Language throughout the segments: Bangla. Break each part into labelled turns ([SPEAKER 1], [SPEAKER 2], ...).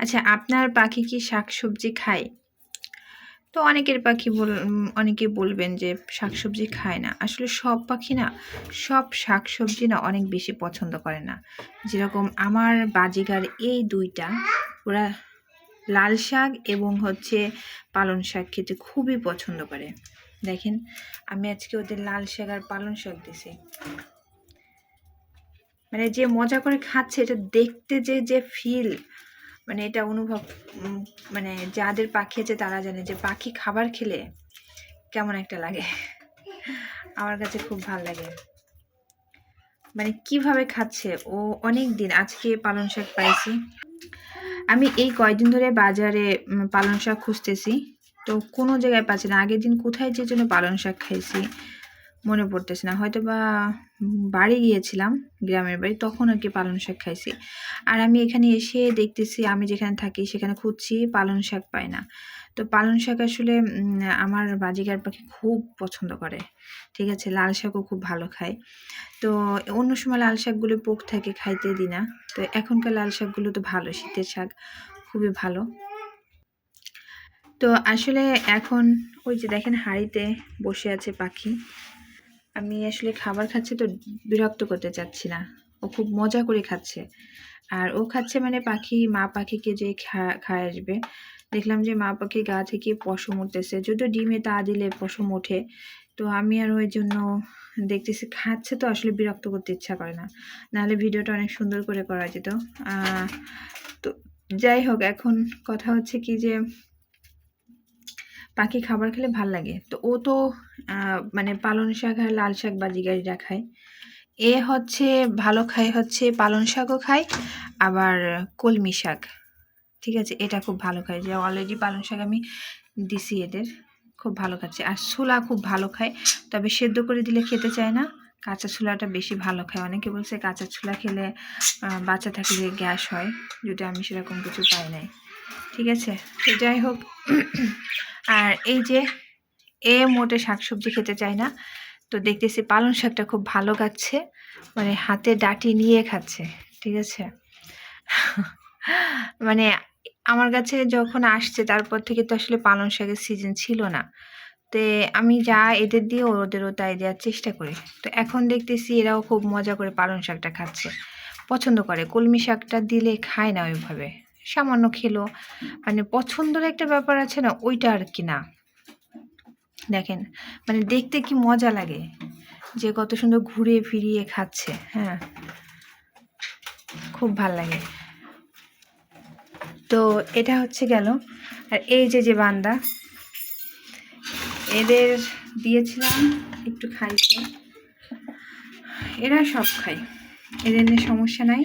[SPEAKER 1] আচ্ছা আপনার পাখি কি শাকসবজি খায়? তো অনেকের পাখি বল অনেকে বলবেন যে শাকসবজি খায় না। আসলে সব পাখি না সব শাকসবজি না অনেক বেশি পছন্দ করে না। যেরকম আমার বাজিগার এই দুইটা ওরা লাল শাক এবং হচ্ছে পালং শাক খেতে খুবই পছন্দ করে। দেখেন আমি আজকে ওদের লাল শাক আর পালং শাক দিছি। মানে যে মজা করে খাচ্ছে এটা দেখতে যে, যে ফিল মানে এটা অনুভব মানে যাদের পাখি আছে তারা জানে যে পাখি খাবার খেলে কেমন একটা লাগে। আমার কাছে খুব ভালো লাগে। মানে কীভাবে খাচ্ছে ও অনেক দিন আজকে পালং শাক পাইছি। আমি এই কয়দিন ধরে বাজারে পালং শাক খুঁজতেছি। তো কোনো জায়গায় পাচ্ছি না। আগের দিন কোথায় যে জন্য পালং শাক খাইছি মনে পড়তেছে না। হয়তো বা বাড়ি গিয়েছিলাম, গ্রামের বাড়ি তখন আর কি পালং শাক খাইছি। আর আমি এখানে এসে দেখতেছি আমি যেখানে থাকি সেখানে খুঁজছি পালং শাক পাই না। তো পালং শাক আসলে আমার বাজিগার পাখি খুব পছন্দ করে। ঠিক আছে? লাল শাকও খুব ভালো খায়। তো অন্য সময় লাল শাকগুলো পোক থাকে খাইতে দিই না। তো এখনকার লাল শাকগুলো তো ভালো, শীতের শাক খুবই ভালো। তো আসলে এখন ওই যে দেখেন হাঁড়িতে বসে আছে পাখি। আমি আসলে খাবার খাচ্ছে তো বিরক্ত করতে চাচ্ছি না। ও খুব মজা করে খাচ্ছে। আর ও খাচ্ছে মানে পাখি, মা পাখিকে যে খায় আসবে। দেখলাম যে মা পাখি গা থেকে পশম উঠতেছে। যদিও ডিমে তা দিলে পশম ওঠে। তো আমি আর ওই জন্য দেখতেছি, খাচ্ছে তো আসলে বিরক্ত করতে ইচ্ছা করে না। নাহলে ভিডিওটা অনেক সুন্দর করে করা যেত। তো যাই হোক, এখন কথা হচ্ছে কি যে পাখি খাবার খেলে ভালো লাগে। তো ও তো মানে পালং শাক আর লাল শাক বাজিগারিরা খায়। এ হচ্ছে ভালো খায় হচ্ছে পালং শাকও খায়, আবার কলমি শাক। ঠিক আছে? এটা খুব ভালো খায়। যে অলরেডি পালং শাক আমি দিছি এদের। খুব ভালো খাচ্ছে। আর ছোলা খুব ভালো খায়। তবে সেদ্ধ করে দিলে খেতে চায় না। কাঁচা ছোলাটা বেশি ভালো খায়। অনেকে বলছে কাঁচা ছোলা খেলে বাচ্চা থাকলে গ্যাস হয়। যদিও আমি সেরকম কিছু পাই নাই। ঠিক আছে? তো যাই হোক, আর এই যে এ মোটে শাকসবজি খেতে চায় না। তো দেখতেছি পালং শাকটা খুব ভালো খাচ্ছে। মানে হাতে ডাটি নিয়ে খাচ্ছে। ঠিক আছে? মানে আমার কাছে যখন আসছে, তারপর থেকে তো আসলে পালং শাকের সিজন ছিল না। তে আমি যা এদের দিই ওদেরও তাই দেওয়ার চেষ্টা করি। তো এখন দেখতেছি এরাও খুব মজা করে পালং শাকটা খাচ্ছে। পছন্দ করে। কলমি শাকটা দিলে খায় না ওইভাবে। সামান্য খেলো। মানে পছন্দের একটা ব্যাপার আছে না ওইটা আর কি না। দেখেন মানে দেখতে কি মজা লাগে। যে কত সুন্দর ঘুরে ফিরিয়ে খাচ্ছে। হ্যাঁ? খুব ভালো লাগে। তো এটা হচ্ছে গেল। আর এই যে, যে বান্দা এদের দিয়েছিলাম একটু খাইতে। এরা সব খায়। এদের সমস্যা নাই।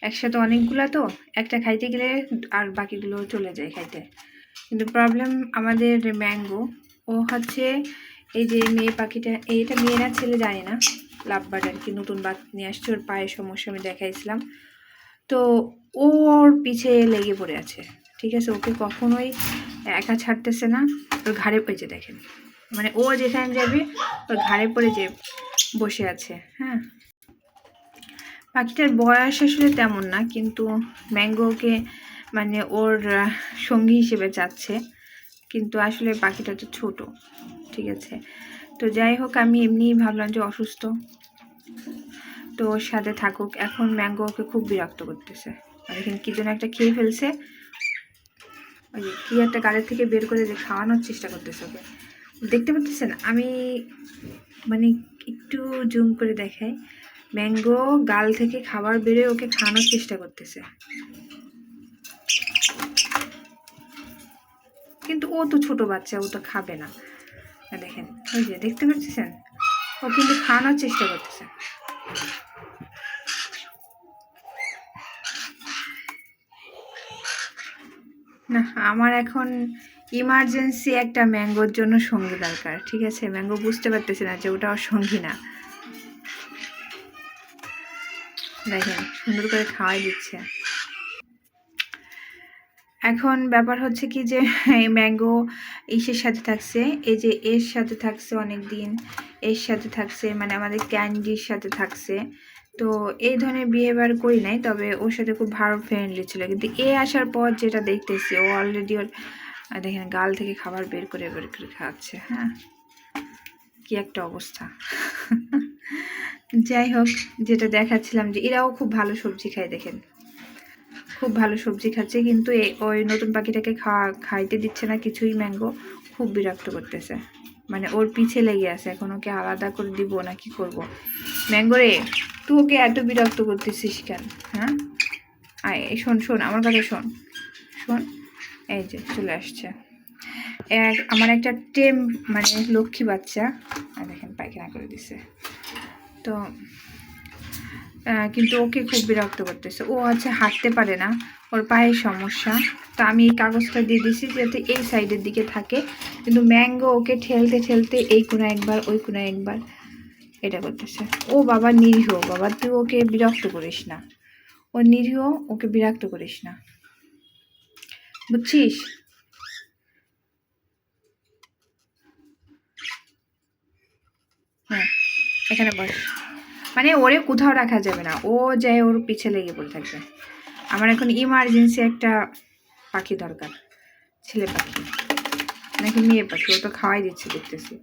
[SPEAKER 1] একসাথে অনেকগুলা তো, একটা খাইতে গেলে আর বাকিগুলো চলে যায় খাইতে। কিন্তু প্রবলেম আমাদের ম্যাঙ্গো ও হচ্ছে এই যে মেয়ে পাখিটা এইটা মেয়ে না, ছেলে জানি না। লাভবার্ড আরকি, নতুন বাত নিয়ে আসছে, ওর পায়ের সমস্যা আমি দেখাইছিলাম। তো ও ওর পিছে লেগে পড়ে আছে। ঠিক আছে? ওকে কখনোই একা ছাড়তেছে না। ওর ঘাড়ে যে দেখেন। মানে ও যেখানে যাবে, ওর ঘাড়ে পড়ে যে বসে আছে। হ্যাঁ? পাখিটার বয়স আসলে তেমন না। কিন্তু ম্যাঙ্গো ওকে মানে ওর সঙ্গী হিসেবে চাচ্ছে। কিন্তু আসলে পাখিটা তো ছোট। ঠিক আছে? তো যাই হোক, আমি এমনিই ভাবলাম যে অসুস্থ। তো ওর সাথে থাকুক। এখন ম্যাঙ্গো ওকে খুব বিরক্ত করতেছে। আর দেখেন কি যেন একটা খেয়ে ফেলছে। ওই কী একটা গালের থেকে বের করে যে খাওয়ানোর চেষ্টা করতেছে ওকে। দেখতে পারতেছেন? আমি মানে একটু জুম করে দেখাই। ম্যাঙ্গো গাল থেকে খাবার বেড়ে ওকে খাওয়ানোর চেষ্টা করতেছে। কিন্তু ও তো ছোট বাচ্চা, ও তো খাবে না। দেখেন ওই যে দেখতে পারতেছেন? ও কিন্তু খাওয়ানোর চেষ্টা করতেছে। না, আমার এখন ইমার্জেন্সি একটা ম্যাঙ্গোর জন্য সঙ্গী দরকার। ঠিক আছে? ম্যাঙ্গো বুঝতে পারতেছে না যে ওটা সঙ্গী না। দেখেন, সুন্দর করে খাওয়াই দিচ্ছে। এখন ব্যাপার হচ্ছে কি যে, এই ম্যাঙ্গো ইসের সাথে থাকছে। এই যে এর সাথে থাকছে অনেক দিন এর সাথে থাকছে মানে আমাদের ক্যান্ডির সাথে থাকছে। তো এই ধরনের এবার করি নাই, তবে ওর সাথে খুব ভালো ফ্রেন্ডলি ছিল কিন্তু এ আসার পর যেটা দেখতেছি, ও অলরেডি ওর দেখেন গাল থেকে খাবার বের করে বের করে খাচ্ছে হ্যাঁ কি একটা অবস্থা যাই হোক, যেটা দেখাচ্ছিলাম যে এরাও খুব ভালো সবজি খায় দেখেন। খুব ভালো সবজি খাচ্ছে, কিন্তু ওই নতুন পাখিটাকে খাওয়া, খাইতে দিচ্ছে না, কিছুই ম্যাঙ্গো খুব বিরক্ত করতেছে। মানে ওর পিছে লেগে আছে, এখন ওকে আলাদা করে দিব না কি করব? ম্যাঙ্গো রে, তুই ওকে এত বিরক্ত করতেছিস কেন? হ্যাঁ? আয় শোন শোন, আমার কথা শোন। শোন, এই যে চলে আসছে। এক, আমার একটা টেম মানে লক্ষ্মী বাচ্চা দেখেন পায়খানা করে দিছে। তো কিন্তু ওকে খুব বিরক্ত করতেছে। ও আছে হাঁটতে পারে না, ওর পায়ের সমস্যা। তো আমি এই কাগজটা দিয়ে দিছি যাতে এই সাইডের দিকে থাকে। কিন্তু ম্যাঙ্গো ওকে ঠেলতে ঠেলতে এই কোনা একবার, ওই কোনা একবার এটা করতেছে। ও বাবা নিরীহ, বাবা, তুই ওকে বিরক্ত করিস না। ও নিরীহ, ওকে বিরক্ত করিস না। বুঝছিস হ্যাঁ এখানে বস। মানে ওরে কোথাও রাখা যাবে না। ও যায় ওর পিছে লেগে পড়ে থাকবে। আমার এখন ইমার্জেন্সি একটা পাখি দরকার। ছেলে পাখি। নাকি মেয়ে পাখি। ও তো খাওয়াই দিচ্ছে দেখতেছি।